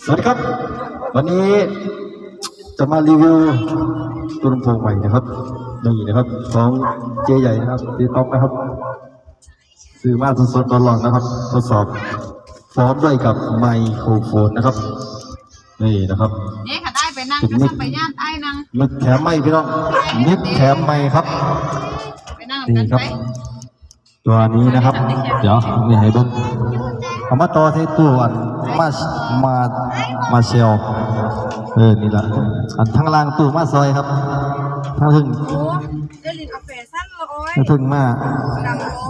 สวัสดีครับ วันนี้จะมารีวิวตัวลำโพงใหม่นะครับนี่นะครับของเจใหญ่นะครับตีท็อปนะครับซื้อมาสดๆตอนหลอนนะครับ ทดสอบพร้อมด้วยกับไมโครโฟนนะครับ นี่นะครับนี่ค่ะได้ไปนั่งเป็นก็มิต้ตอรงไปย่านใต้นั่งมิดแถมไม่พี่น้องมิดแถมไม่ครับ ไปนั่งนี่กันครับไป ตัวนี้นะครับ เดี๋ยวนี่ให้เบิ้งเอามาต่อที่ตู้อันมามามาเชลเออนี่แหละอันทั้างล่างตู้มาซอยครับทั้งถึงโอ้เดลินเอาแฟชั่นเลยโอ้ยทั้งถึงมา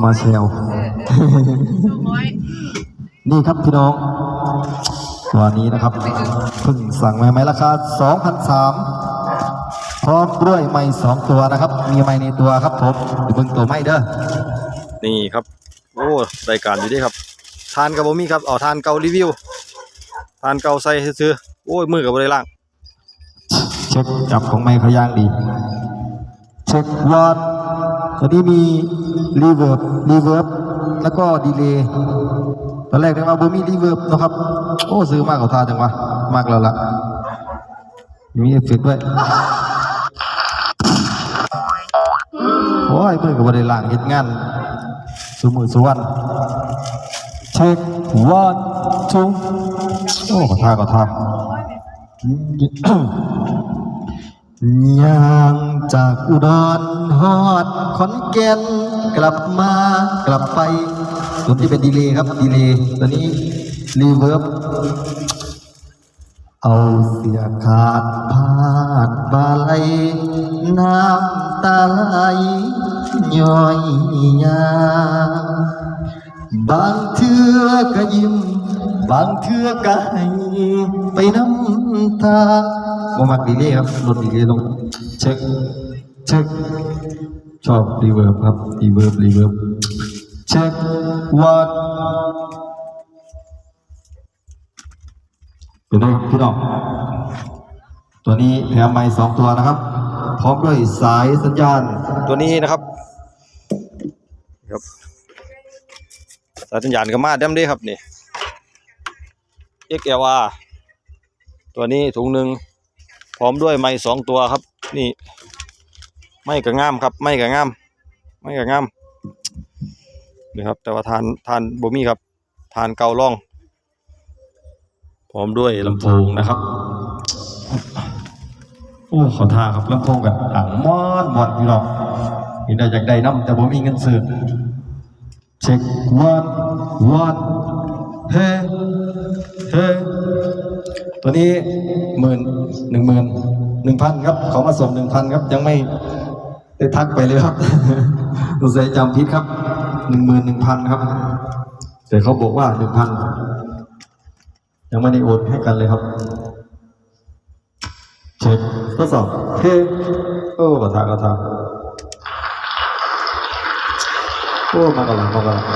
มาเชลโอ้ยนี่ครับพี่น้องตัวนี้นะครับเพิ่งสั่งมาไหมราคา2,003พร้อมด้วยไม้สองตัวนะครับ มีไม้ในตัวครับผมเดี๋ยวเบิ่งตัวไม้เด้อ นี่ครับ โอ้รายการอยู่ดีครับ ทานกับบ่มี่ครับเอาทานเก่ารีวิว ทานเก่าใส่ซื้อโอ้ยมือกับบ่ได้ล่างเช็คจับของไม้ขย่างดีเช็ควอดตัวนี้มีรีเวิร์บรีเวิร์บแล้วก็ดีเลย์ตอนแรกนึกว่าบ่มีรีเวิร์บนะครับ โอ้ซื้อมากกว่าทาจังวะมากแล้วล่ะมีเอฟเฟกต์ด้วยโอ้ยมือกับบริล่างเฮ็ดงาน สมือสวันเช็ควันทูโอ้ขอทาขอทาย่างจากอุดรฮอดขอนแก่นกลับมากลับไปตัวที่เป็นดีเลย์ครับดีเลย์ตัวนี้รีเวิร์บเอาเสียขาดพาดบาไหลน้ำตาไหล ย้อยยาบางเทือก็ยิ้ม บางเทือก็ให้ไปน้ำตาบมักดีเลยครับลดดีเลยลงเช็คเช็คชอบรีเวิร์บครับรีเวิร์บรีเวิร์บเช็ควัดเป็นไงพี่น้องตัวนี้แถมไม้สองตัวนะครับ พร้อมด้วยสายสัญญาณ ตัวนี้นะครับครับสายสัญญาณก็มาเด้มเด้ครับนี่ XLR ตัวนี้ถุงหนึ่งพร้อมด้วยไม้สองตัวครับ นี่ ไม่กระงามครับ ไม่กระงาม ไม่กระงามนี่ครับ แต่ว่าทานทานบ่มีครับ ทานเกาล่อง พร้อมด้วยลำโพงนะครับ โอ้ขอทาครับลำโพงกันอ่างมอดหมดพี่น้องมีได้จากใดน้ำแต่ผมมีเงินซื้อเช็ควันวันเฮ้เฮ้ตัวนี้หมื่นหนึ่งหมื่นหนึ่งพันครับเขามาส่งหนึ่งพันครับยังไม่ได้ทักไปเลยครับสงสัยจำผิดครับหนึ่งหมื่นหนึ่งพันครับ แต่เขาบอกว่าหนึ่งพันยังไม่ได้โอนให้กันเลยครับ เช็คทดสอบเฮ้โอ้กระทากระทาโอ้มากระหลังมากระหลัง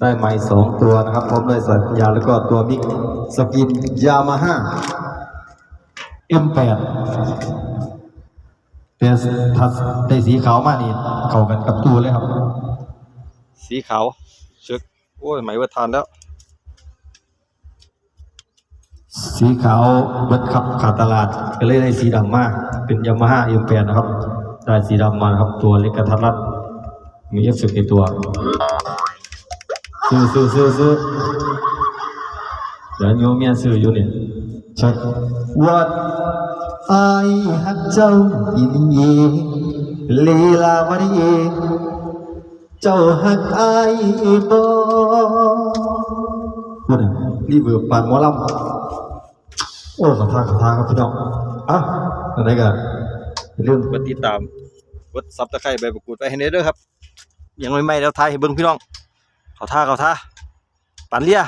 ได้ไม้สองตัวนะครับพร้อมด้วยสัญญาแล้วก็ตัวมิกสกินยามาฮ่า M8 แต่ถ้าได้สีขาวมานี่เข้ากันกับตัวเลยครับ สีขาวชือกโอ้ยไหมว่าทานแล้ว สีขาวเบิดขับขาดตลาดก็เลยได้สีดำมาเป็นยามาฮ่า M8 นะครับ ได้สีดำมานะครับตัวเล็กกระทัดรัด มีเอฟเฟกต์ในตัว ซื้อซื้อซื้อซื้อเดี๋ยวโยมเมียซื้ออยู่เนี่ยเช็ควัดไอายฮักเจ้าอีนีลีลาวดีเจ้าฮักไอายบ่พูดอะรีเวิร์บปานหมอลำ โอ้ขอทาขอทาครับพี่น้องอะอะไรกันเรื่องกดติดตามกดซับตะไคร้ใบประกูดไปให้เด้อเด้อครับยังไม่ไม่แล้วทายให้เบิ้งพี่น้องเขาท่าเขาท่าปันเลีย